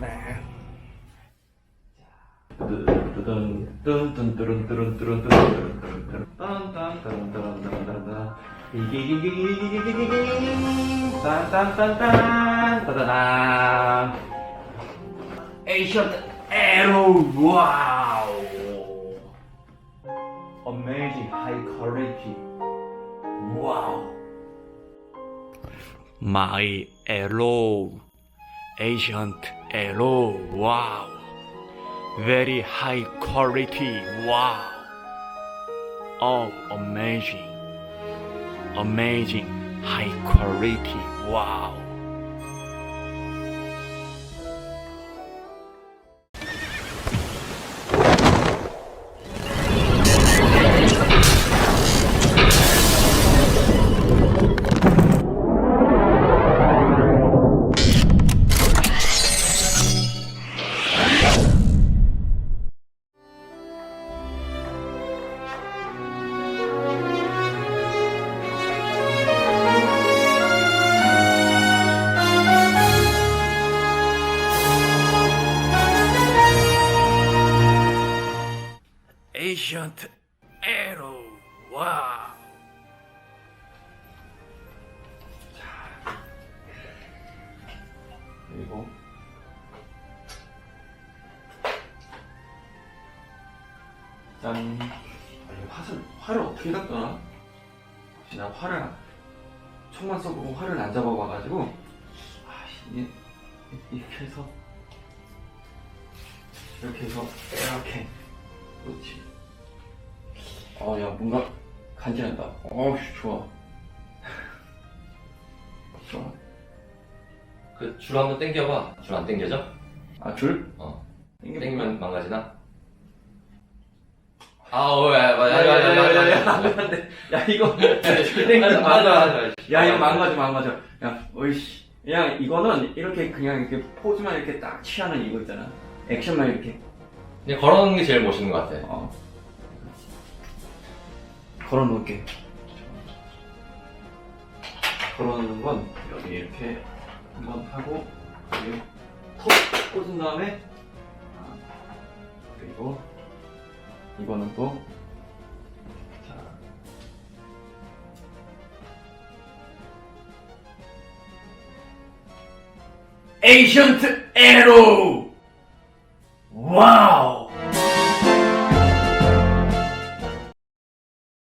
네. 에이션 에로 와우 어메이징 하이 퀄리티 와우 마이 에로 에이션트 hello, wow. Very high quality, wow. Oh, amazing. Amazing, high quality, wow. Ancient arrow, wow. 그리고 짠 아, 이 화를 활을 어떻게 갖더라? 혹시 나 활을 총만 써보고 활을 안 잡아봐가지고 아 이게 이렇게 해서 이렇게 해서 이렇게 그렇지 어 야 뭔가 간지난다 어우 좋아 좋아 그 줄 한번 당겨봐. 줄 안 당겨져? 아 줄? 어. 땡겨 당기면 망가지나? 아, 어, 야, 맞아, 맞아, 맞아, 맞아, 맞아. 야 이거 맞아, 맞아, 맞아. 야 이거 망가져 망가져 야 어이씨 그냥 이거는 이렇게 그냥 이렇게 포즈만 이렇게 딱 취하는 이거 있잖아 액션만 이렇게 그냥 걸어놓는 게 제일 멋있는 것 같아. 어. 걸어놓을게. 걸어놓는 건 여기 이렇게 한번 하고 여기 톡 꽂은 다음에 아, 그리고 이거는 또 자, 에이션트 에로